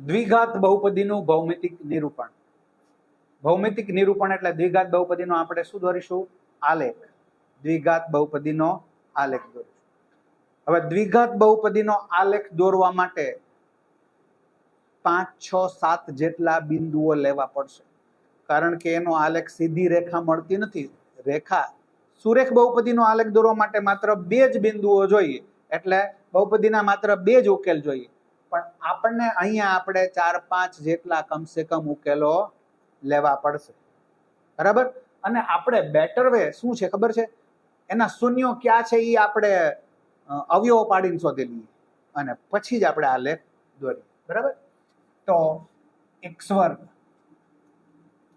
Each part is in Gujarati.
દ્વિઘાત બહુપદીનું ભૌમિતિક નિરૂપણ. ભૌમિતિક નિરૂપણ એટલે દ્વિઘાત બહુપદીનો આપણે શું દોરીશું? આલેખ. દ્વિઘાત બહુપદીનો આલેખ દોરીશું. હવે દ્વિઘાત બહુપદીનો આલેખ દોરવા માટે પાંચ, છ, સાત જેટલા બિંદુઓ લેવા પડશે. કારણ કે એનો આલેખ સીધી રેખા મળતી નથી. રેખા, સુરેખ બહુપદીનો આલેખ દોરવા માટે માત્ર બે જ બિંદુઓ જોઈએ. એટલે બહુપદીના માત્ર બે જ ઉકેલ જોઈએ. પણ આપણને અહીંયા આપણે ચાર, પાંચ જેટલા કમસે કમ ઉકેલો લેવા પડશે. બરાબર? અને આપણે બેટર વે શું છે ખબર છે? એના શૂન્યો ક્યાં છે એ આપણે અવયવો પાડીને શોધી લઈએ. અને પછી જ આપણે આ લેખ દોરીએ. બરાબર? તો એક્સ વર્ગ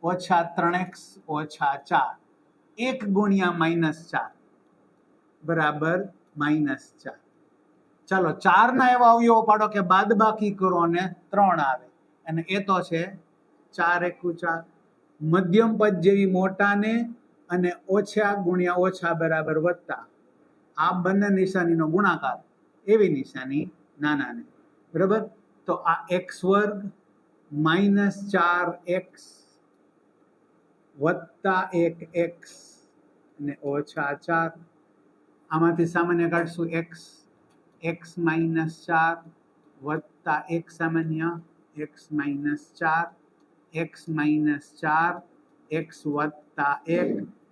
ઓછા ત્રણ એક્સ ઓછા ચાર. એક ગુણ્યા માઇનસ ચાર. બરાબર? માઇનસ ચાર. ચાલો, ચારના એવા અવયવો પાડો કે બાદ બાકી કરો ને ત્રણ આવે. અને એ તો છે ચાર એકુ ચાર મધ્યમ પદ જેવી મોટાને અને ઓછા ગુણ્યા ઓછા બરાબર વત્તા આ બંને નિશાનીનો ગુણાકાર, એવી નિશાની નાનાને. બરાબર? તો આ એક્સ વર્ગ માઇનસ ચાર એક્સ વત્તા એક એક્સ અને ઓછા ચાર. આમાંથી સામાન્ય કાઢશું એક્સ એક્સ માઇનસ ચાર વત્તા એક સામાન્ય એક્સ માઇનસ ચાર એક્સ માઇનસ ચાર એક્સ વત્તા એક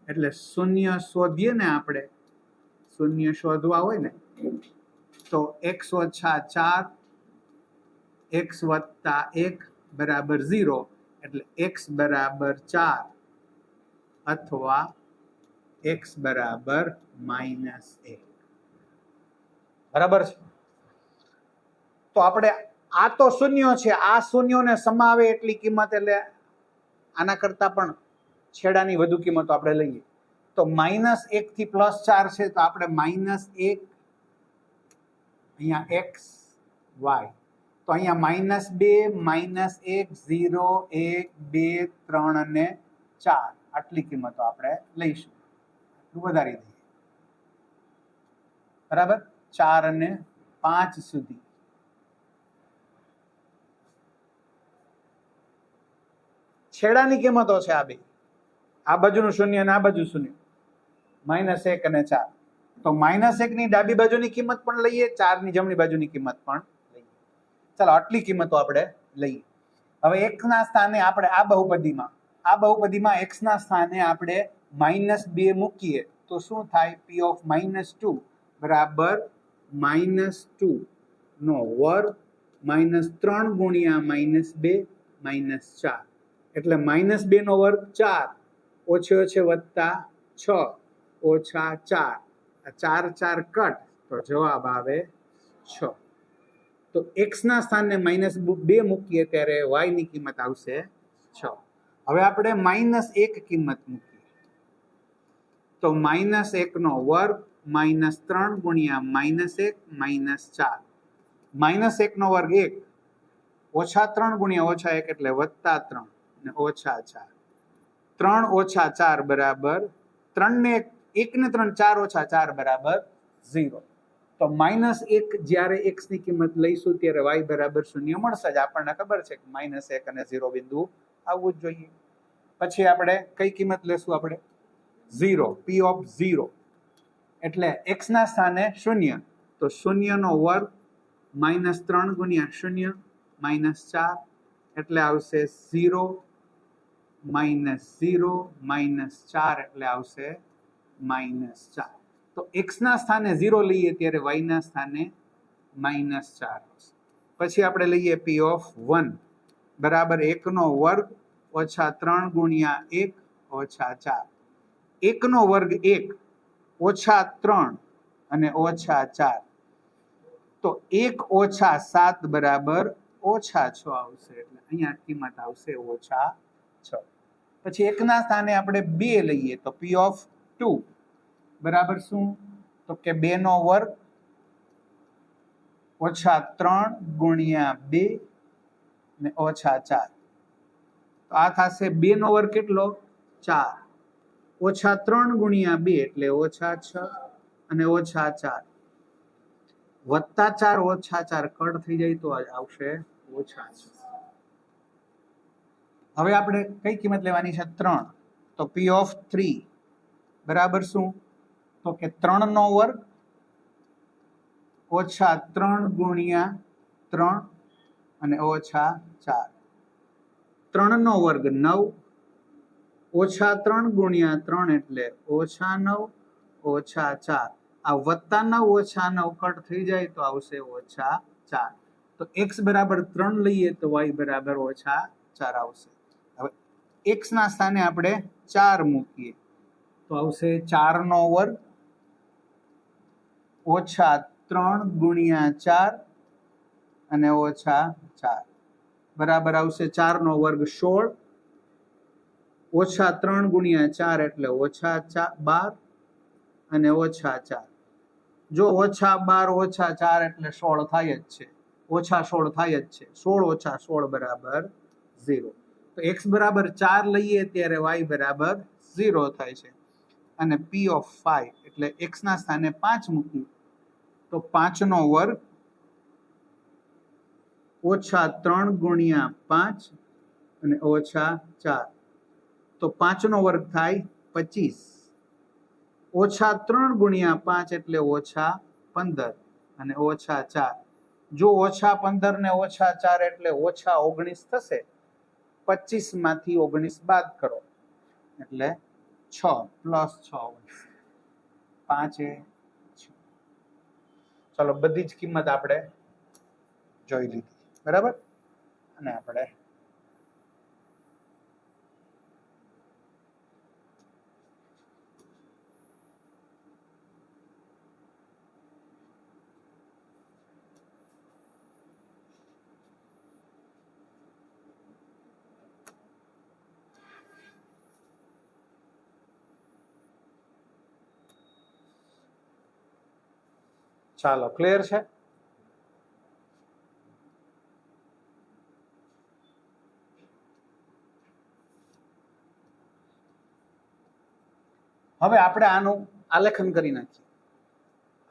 એટલે શૂન્ય શોધીએ ને આપણે. શૂન્ય શોધવા હોય ને, તો એક્સ ઓછા ચાર એક્સ વત્તા એક બરાબર ઝીરો. એટલે એક્સ બરાબર ચાર અથવા એક્સ બરાબર માઇનસ એક. બરાબર છે? તો આપણે આ તો શૂન્યો છે, આ શૂન્યોને સમાવે એટલી કિંમત એટલે આના કરતાં પણ છેડાની વધુ કિંમતો આપણે લઈએ. તો માઇનસ એક થી પ્લસ ચાર છે, તો આપણે માઇનસ એક, અહીંયા એક્સ, વાય. તો અહીંયા માઇનસ બે, માઇનસ એક, ઝીરો, એક, બે, ત્રણ અને ચાર. આટલી કિંમતો આપણે લઈશું. વધારી દઈએ. બરાબર? ચાર અને પાંચ સુધી. છેડાની કિંમતો છે આ બે. આ બાજુનું શૂન્ય અને આ બાજુ શૂન્ય. માઇનસ એક અને ચાર. તો માઇનસ એકની ડાબી બાજુની કિંમત પણ લઈએ, ચારની જમણી બાજુની કિંમત પણ લઈએ. ચાલો, આટલી કિંમતો આપણે લઈએ. હવે એકના સ્થાને આપણે આ બહુપદીમાં આ બહુપદીમાં એક્સના સ્થાને આપણે માઇનસ બે મૂકીએ તો શું થાય? પી ઓફ માઇનસ ટુ બરાબર માઇનસ ટુ નો વર્ગ માઇનસ ત્રણ ગુણ્યા માઇનસ બે માઇનસ ચાર એટલે માઇનસ બે નો વર્ગ ચાર ઓછે ઓછે વત્તા છ ઓછા ચાર આ ચાર ચાર કટ તો જવાબ આવે છ તો એક્સના સ્થાને માઇનસ બે મૂકીએ ત્યારે વાયની કિંમત આવશે છ હવે આપણે માઇનસ એક કિંમત મૂકીએ તો માઇનસ એકનો વર્ગ માઇનસ ત્રણ ગુણ્યા માઇનસ એક માઇનસ ચાર. માઇનસ એકનો વર્ગ એક. ઓછા ત્રણ ગુણ્યા ઓછા એક એટલે વત્તા ત્રણ ને ઓછા ચાર. ત્રણ ઓછા ચાર બરાબર ત્રણ ને એક એક ને ત્રણ, ચાર ઓછા ચાર બરાબર ઝીરો. તો માઇનસ એક જ્યારે એક્સની કિંમત લઈશું ત્યારે વાય બરાબર શૂન્ય મળશે જ. આપણને ખબર છે કે માઇનસ એક અને ઝીરો બિંદુ આવવું જ જોઈએ. પછી આપણે કઈ કિંમત લેશું આપણે? ઝીરો. P of zero. એટલે એક્સ ના સ્થાને શૂન્ય. તો શૂન્યનો વર્ગ માઇનસ ત્રણ ગુણ્યા શૂન્ય માઇનસ ચાર એટલે આવશે ઝીરો માઇનસ ઝીરો માઇનસ ચાર એટલે આવશે માઇનસ ચાર. તો એક્સના સ્થાને ઝીરો લઈએ ત્યારે વાયના સ્થાને માઇનસ ચાર આવશે પછી આપણે લઈએ પી ઓફ વન બરાબર એકનો વર્ગ ઓછા ત્રણ ગુણ્યા એક ઓછા ચાર. એકનો વર્ગ એક ઓછા ત્રણ અને ઓછા ચાર. તો એક ઓછા સાત બરાબર ઓછા છ આવશે એટલે અહીંયા કિંમત આવશે ઓછા છ. પછી એકના સ્થાને આપણે બે લઈએ તો પી ઓફ ટુ બરાબર શું? તો કે બે નો વર્ગ ઓછા ત્રણ ગુણ્યા બે ને ઓછા ચાર. તો આ થશે બે નો વર્ગ કેટલો? ચાર. ઓછા ત્રણ ગુણ્યા બે એટલે ઓછા છ અને ઓછા ચાર. વત્તા ચાર, ઓછા ચાર કડ થઈ જાય તો આવશે ઓછા છ. હવે આપણે કઈ કિંમત લેવાની છે? ત્રણ. તો પી ઓફ થ્રી બરાબર શું? તો કે ત્રણનો વર્ગ ઓછા ત્રણ ગુણ્યા ત્રણ અને ઓછા ચાર. ત્રણનો વર્ગ નવ ઓછા ત્રણ ગુણ્યા ત્રણ એટલે ઓછા નવ, ઓછા ચાર. આ વત્તા નવ, ઓછા નવ કટ થઈ જાય તો આવશે ઓછા ચાર. તો એક્સ બરાબર ત્રણ લઈએ તો વાય બરાબર ઓછા ચાર આવશે. હવે એક્સ ના સ્થાને આપણે ચાર મૂકીએ. તો આવશે ચારનો વર્ગ ઓછા ત્રણ ગુણ્યા ચાર અને ઓછા ચાર. બરાબર આવશે ચારનો વર્ગ સોળ ઓછા ત્રણ ગુણ્યા ચાર એટલે ઓછા ચાર બાર અને ઓછા ચાર. જો ઓછા બાર, ઓછા ચાર એટલે સોળ થાય જ છે. ઓછા સોળ થાય જ છે. સોળ ઓછા સોળ બરાબર ઝીરો. તો એક્સ બરાબર ચાર લઈએ ત્યારે વાય બરાબર ઝીરો થાય છે. અને પી ઓફ ફાઈવ એટલે એક્સના સ્થાને પાંચ મૂકીએ તો પાંચનો વર્ગ ઓછા ત્રણ ગુણ્યા પાંચ અને ઓછા ચાર. તો પાંચનો વર્ગ થાય પચીસ. ઓછા ત્રણ ગુણ્યા પાંચ એટલે ઓછા પંદર અને ઓછા ચાર. જો ઓછા પંદર ને ઓછા ચાર એટલે ઓછા ઓગણીસ થશે, પચીસમાંથી ઓગણીસ બાદ કરો. એટલે છ પ્લસ છ ઓગણીસ. પાંચે છ. ચલો બધી જ કિંમત આપણે જોઈ લીધી. બરાબર? અને આપણે ચાલો ક્લિયર છે? હવે આપણે આનું આલેખન કરી નાખીએ.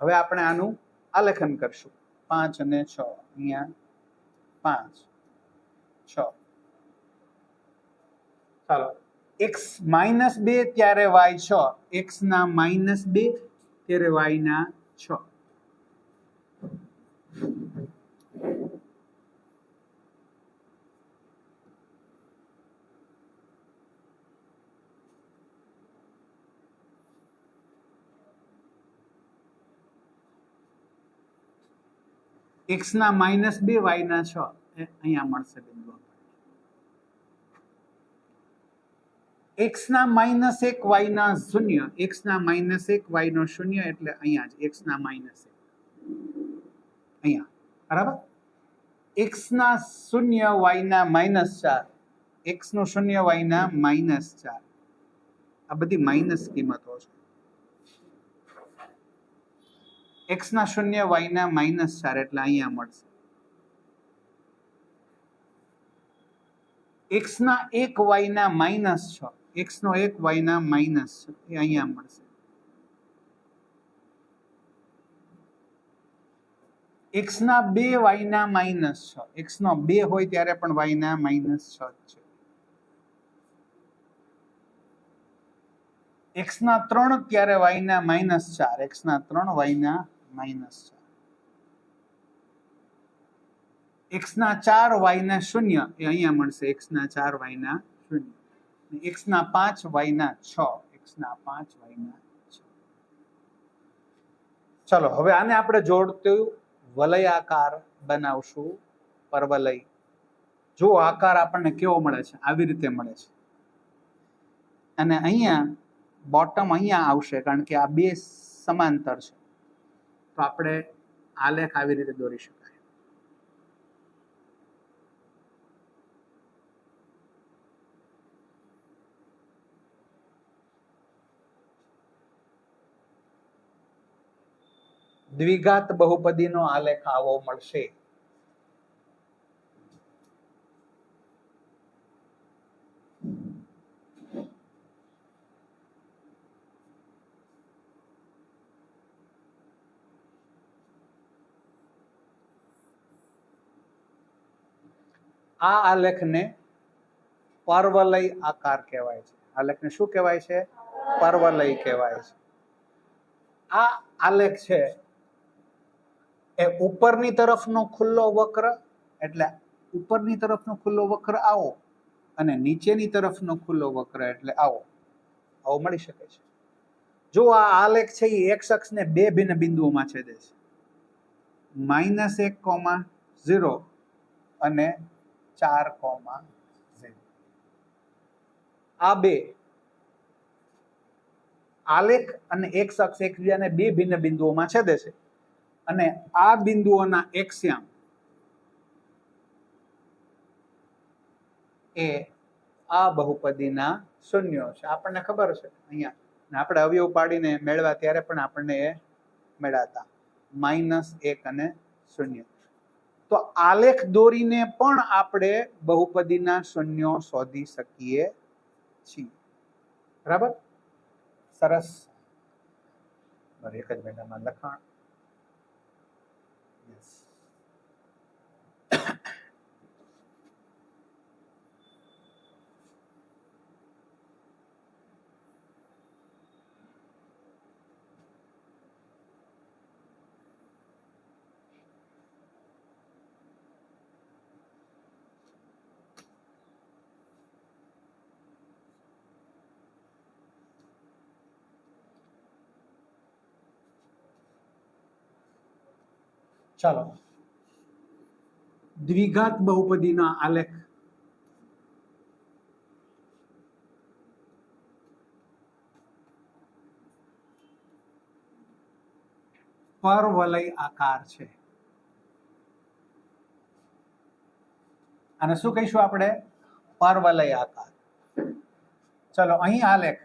હવે આપણે આનું આલેખન કરશું. પાંચ અને છ, અહીંયા પાંચ, છ. ચાલો એક્સ માઇનસ બે ત્યારે વાય છ. એક્સ ના માઇનસ બે ત્યારે વાય ના છ. એક્સ ના માઇનસ બે વાય ના છ. એ અહીંયા મળશે બિંદુ એક્સ ના માઇનસ એક વાય ના શૂન્ય. એક્સ ના માઇનસ એક વાય નો શૂન્ય એટલે અહીંયા જ એક્સ ના માઇનસ એક. અહીંયા. બરાબર? એક્સ ના શૂન્ય વાય ના માઇનસ ચાર. એક્સનું શૂન્ય વાય ના માઇનસ ચાર. આ બધી માઇનસ કિંમતો છે. એક્સ ના શૂન્ય વાય ના માઇનસ ચાર એટલે અહીંયા મળશે. એક્સ ના એક વાય ના માઇનસ છ. એક્સ નો એક વાય ના માઇનસ છ. એ અહીંયા મળશે. એક્સ ના બે વાય ના માઇનસ છ. એક્સ નો બે હોય ત્યારે પણ વાય ના માઇનસ છ છે. એક્સ ના ત્રણ ત્યારે વાય ના માઇનસ ચાર. એક્સ ના ત્રણ વાય ના માઇનસ ચાર એક્સ ના ચાર વાય ના શૂન્ય, એ અહીંયા મળશે એક્સ ના ચાર વાય ના શૂન્ય. એક્સ ના પાંચ વાય ના છ એક્સ ના પાંચ વાય ના ચલો, હવે આને આપણે જોડતું વલયાકાર બનાવશું, પરવલય. જો આકાર આપણને કેવો મળે છે? આવી રીતે મળે છે. અને અહીંયા બોટમ અહીંયા આવશે, કારણ કે આ બે સમાંતર છે. તો આપણે આલેખ આવી રીતે દોરી શકાય. દ્વિઘાત બહુપદીનો આલેખ આવો મળશે. આ આલેખને પર્વલય આકાર કહેવાય છે. આલેખને શું કહેવાય છે? પર્વલય કહેવાય છે. આ આલેખ છે એ ઉપરની તરફનો ખુલ્લો વક્ર, એટલે ઉપરની તરફનો ખુલ્લો વક્ર આવો અને નીચેની તરફનો ખુલ્લો વક્ર એટલે આવો. આવો મળી શકે છે. જો આ આલેખ છે એ એક શખ્સને બે ભિન્ન બિંદુઓમાં છેદે છે. માઇનસ એક કોમા ઝીરો અને ચાર કોમા આ બે આલેખ અને એક અક્ષ એકબીજાને બે ભિન્ન બિંદુઓમાં છેદે છે. અને આ બિંદુઓના એક્સ્યામ એ આ બહુપદીના શૂન્યો છે. આપણને ખબર છે અહીંયા. આપણે અવયવ પાડીને મેળવા ત્યારે પણ આપણને એ મેળાતા. માઇનસ એક અને શૂન્ય. તો આલેખ દોરીને પણ આપણે બહુપદીના શૂન્યો શોધી શકીએ છીએ. બરાબર? સરસ. એક જ મહિનામાં લખાણ. ચાલો. દ્વિઘાત બહુપદીના આલેખ. પરવલય આકાર છે. અને શું કહીશું આપણે? પરવલય આકાર. ચલો, અહીં આલેખ.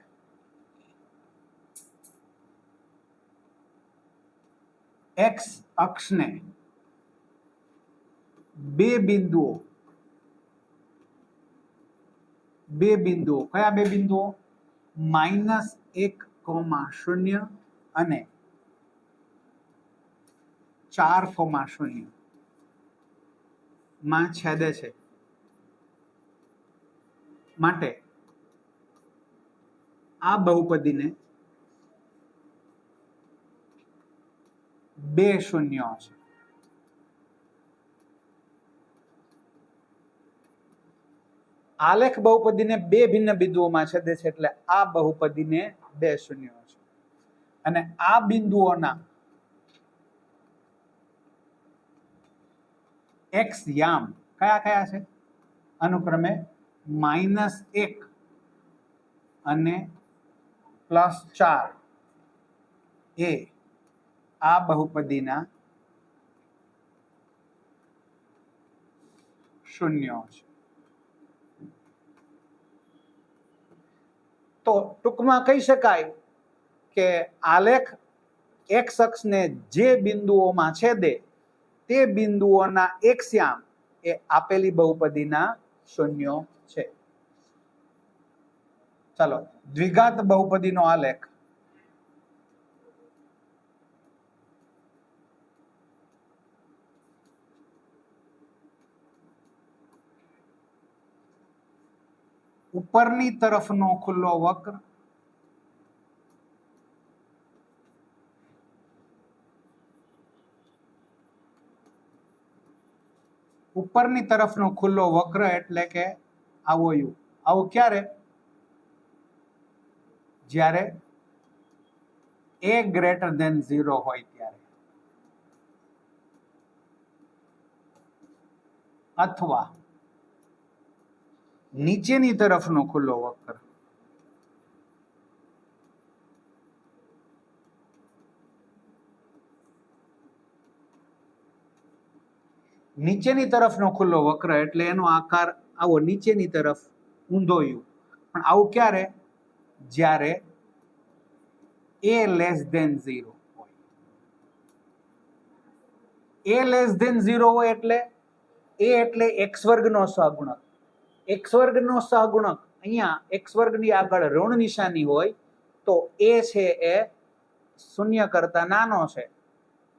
એક્સ અક્ષને બે બિંદુઓ બે બિંદુઓ કયા બે બિંદુઓ માઇનસ એક કોમા શૂન્ય અને ચાર કોમા શૂન્યમાં છેદે છે. માટે આ બહુપદીને બે શૂન્યો છે. આલેખ બહુપદીને બે ભિન્ન બિંદુઓમાં છેદે છે એટલે આ બહુપદીને બે શૂન્યો છે. અને આ બિંદુઓના એક્સ યામ કયા કયા છે? અનુક્રમે માઇનસ એક અને પ્લસ ચાર. એ આ બહુપદીના શૂન્યો છે. તો ટૂંકમાં કહી શકાય કે આલેખ એક શખ્સને જે બિંદુઓમાં છેદે તે બિંદુઓના એક શ્યામ એ આપેલી બહુપદીના શૂન્યો છે. ચાલો, દ્વિઘાત બહુપદીનો આલેખ ઉપરની તરફનો ખુલ્લો વક્ર. ઉપરની તરફનો ખુલ્લો વક્ર એટલે કે આવો યુ. આવો ક્યારે? જ્યારે એ ગ્રેટર દેન ઝીરો હોય ત્યારે. અથવા નીચેની તરફનો ખુલ્લો વક્ર. નીચેની તરફનો ખુલ્લો વક્ર એટલે એનો આકાર આવો નીચેની તરફ ઊંધો યુ. પણ આવું ક્યારે? જ્યારે એ લેસ ધેન ઝીરો હોય. એ લેસ ધેન ઝીરો હોય એટલે એ એટલે એક્સ વર્ગનો સહગુણક એક્સ વર્ગનો સહગુણક, અહીંયા એક્સ વર્ગની આગળ ઋણ નિશાની હોય, તો એ છે એ શૂન્ય કરતા નાનો છે.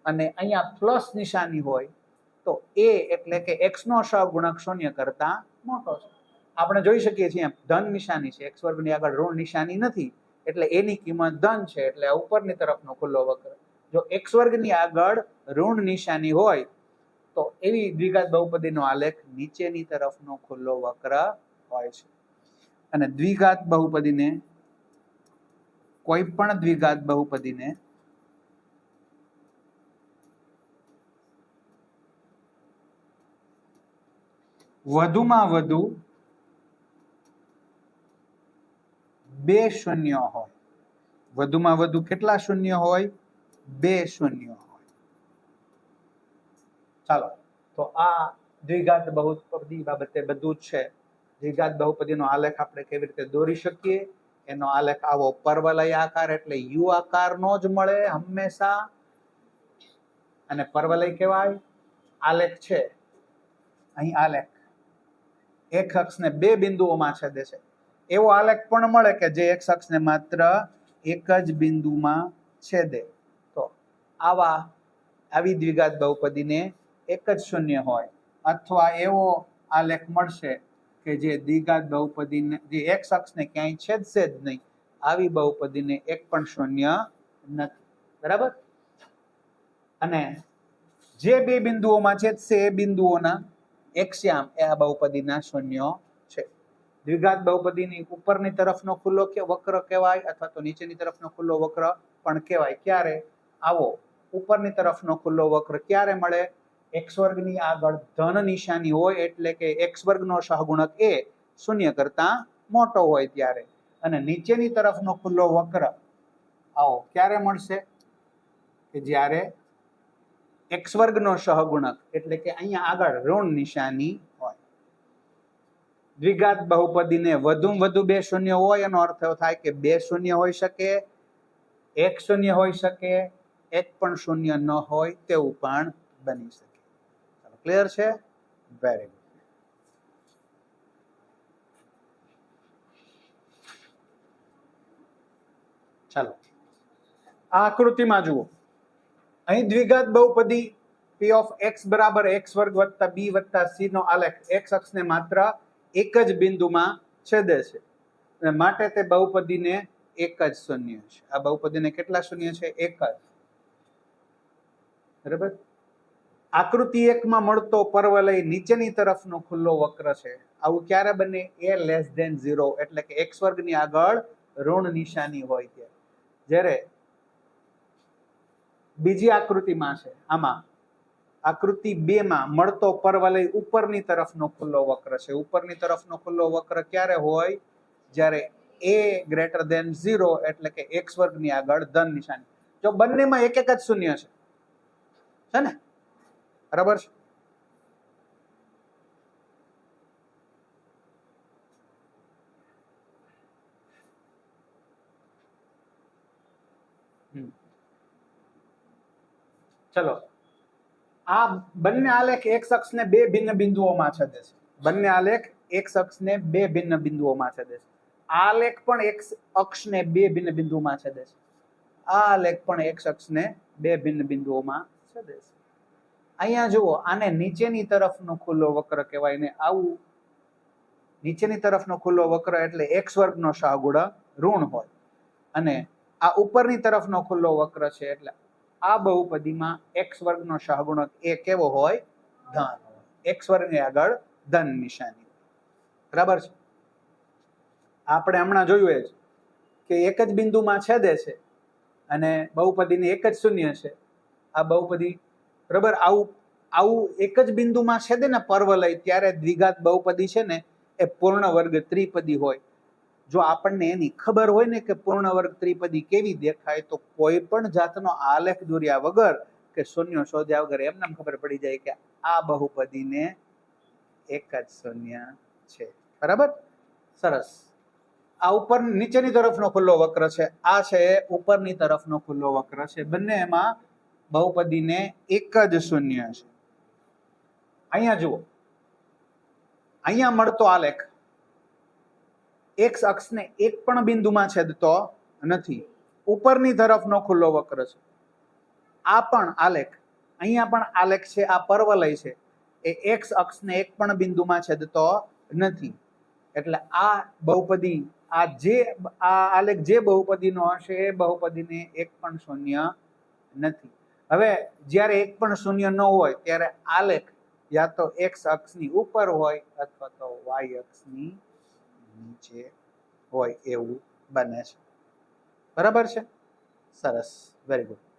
અને અહીંયા પ્લસ નિશાની હોય, તો એ એટલે કે એક્સનો સહગુણક શૂન્ય કરતા મોટો છે. આપણે જોઈ શકીએ છીએ ધન નિશાની છે. એક્સ વર્ગની આગળ ઋણ નિશાની નથી, એટલે એની કિંમત ધન છે, એટલે ઉપરની તરફનો ખુલ્લો વક્ર. જો એક્સ વર્ગની આગળ ઋણ નિશાની હોય તો એવી દ્વિઘાત બહુપદીનો આલેખ નીચેની તરફનો ખુલ્લો વક્ર હોય છે. અને દ્વિઘાત બહુપદીને કોઈ પણ દ્વિઘાત બહુપદીને વધુમાં વધુ બે શૂન્ય હોય. વધુમાં વધુ કેટલા શૂન્ય હોય? બે શૂન્ય હોય ચાલો. તો આ દ્વિઘાત બહુપદી બાબતે બધું જ છે. દ્વિઘાત બહુપદીનો આલેખ આપણે કેવી રીતે દોરી શકીએ? એનો આલેખ આવો પર્વલય આકાર એટલે યુ આકારનો જ મળે હંમેશા. અને પર્વલય કહેવાય? આલેખ છે. અહીં આલેખ. એક અક્ષને બે બિંદુઓમાં છેદે છે. એવો આલેખ પણ મળે કે જે એક અક્ષને માત્ર એક જ બિંદુમાં છેદે. તો આવા, આવી દ્વિઘાત બહુપદીને એક જ શૂન્ય હોય. અથવા એવો આલેખ મળશે કે જે દ્વિઘાત બહુપદીને, જે એક અક્ષને ક્યાંય છેદશે જ નહીં, આવી બહુપદીને એક પણ શૂન્ય નથી. બરાબર? અને જે બે બિંદુઓમાં છેદશે એ બિંદુઓના એક્સ્યામ એ આ બહુપદીના શૂન્યો છે. દ્વિઘાત બહુપદીની ઉપરની તરફનો ખુલ્લો કે, વક્ર કહેવાય અથવા તો નીચેની તરફનો ખુલ્લો વક્ર પણ કહેવાય. ક્યારે? આવો. ઉપરની તરફનો ખુલ્લો વક્ર ક્યારે મળે? એક્સ વર્ગની આગળ ધન નિશાની હોય એટલે કે એક્સ વર્ગનો સહગુણક એ શૂન્ય કરતા મોટો હોય ત્યારે. અને નીચેની તરફનો ખુલ્લો વક્ર, આવો, ક્યારે મળશે? કે જ્યારે એક્સ વર્ગનો સહગુણક એટલે કે અહીંયા આગળ ઋણ નિશાની હોય. દ્વિઘાત બહુપદીને વધુમાં વધુ બે શૂન્ય હોય, એનો અર્થ એવો થાય કે બે શૂન્ય હોઈ શકે, એક શૂન્ય હોઈ શકે, એક પણ શૂન્ય ન હોય તેવું પણ બની શકે. ક્લિયર છે? વેરી ગુડ ચાલો. આ આકૃતિમાં જુઓ. અહીં દ્વિઘાત બહુપદી p ઓફ x બરાબર x વર્ગ વત્તા b વત્તા c નો આલેખ x અક્ષને માત્ર એક જ બિંદુમાં છેદે છે. અને માટે તે બહુપદીને એક જ શૂન્ય છે. આ બહુપદીને કેટલા શૂન્ય છે? એક જ. બરાબર? આકૃતિ એકમાં મળતો પર્વલય નીચેની તરફનો ખુલ્લો વક્ર છે. આવું ક્યારે બને? એ લેસ ધેન ઝીરો એટલે કે એક્સ વર્ગની આગળ ઋણ નિશાની હોય ત્યારે જ્યારે બીજી આકૃતિમાં છે, આમાં આકૃતિ બે માં મળતો પર્વલય ઉપરની તરફનો ખુલ્લો વક્ર છે. ઉપરની તરફનો ખુલ્લો વક્ર ક્યારે હોય? જ્યારે એ ગ્રેટર ધેન ઝીરો એટલે કે એક્સ વર્ગની આગળ ધન નિશાની. જો બંનેમાં એક એક જ શૂન્ય છે ને? બરાબર છે. ચલો. આ બંને આલેખ એક અક્ષને બે ભિન્ન બિંદુઓમાં છેદે છે. બંને આલેખ એક અક્ષને બે ભિન્ન બિંદુઓમાં છેદે છે. આ આલેખ પણ એક અક્ષને બે ભિન્ન બિંદુઓમાં છેદે છે. આ આલેખ પણ એક અક્ષને બે ભિન્ન બિંદુઓમાં છેદે છે. અહીંયા જુઓ, આને નીચેની તરફનો ખુલ્લો વક્ર કહેવાય ને આવું નીચેની તરફનો ખુલ્લો વક્ર એટલે એક્સ વર્ગનો સહગુણક ઋણ હોય. અને આ ઉપરની તરફનો ખુલ્લો વક્ર છે એટલે આ બહુપદીમાં એક્સ વર્ગનો સહગુણક એ કેવો હોય? ધન એક્સ વર્ગની આગળ ધન નિશાની બરાબર છે? આપણે હમણાં જોયું એ જ કે એક જ બિંદુમાં છેદે છે અને બહુપદીની એક જ શૂન્ય છે. આ બહુપદી બરાબર? આવું આવું એક જ બિંદુમાં છે ને પર્વલય, ત્યારે દ્વિઘાત બહુપદી છે ને એ પૂર્ણ વર્ગ ત્રિપદી હોય. જો આપણને એની ખબર હોય ને કે પૂર્ણ વર્ગ ત્રિપદી કેવી દેખાય, તો કોઈ પણ જાતનો આલેખ દોર્યા વગર કે શૂન્ય શોધ્યા વગર એમને ખબર પડી જાય કે આ બહુપદીને એક જ શૂન્ય છે. બરાબર? સરસ. આ ઉપર નીચેની તરફનો ખુલ્લો વક્ર છે. આ છે ઉપરની તરફનો ખુલ્લો વક્ર છે. બંને એમાં બહુપદીને એક જ શૂન્ય છે. અહીંયા જુઓ. અહીંયા મળતો આલેખ એક્સ અક્ષને એક પણ બિંદુમાં છેદતો નથી. ઉપરની તરફનો ખુલ્લો વક્ર છે. આ પણ આલેખ અહીંયા પણ આલેખ છે, આ પર્વલય છે. એ એક્સ અક્ષને એક પણ બિંદુમાં છેદતો નથી. એટલે આ બહુપદી, આ જે, આ આલેખ જે બહુપદીનો હશે, એ બહુપદીને એક પણ શૂન્ય નથી. હવે જ્યારે એક પણ શૂન્ય ન હોય, ત્યારે આલેખ યા તો એક્સ અક્ષની ઉપર હોય અથવા તો વાય અક્ષની નીચે હોય એવું બને છે. બરાબર છે? સરસ. Very good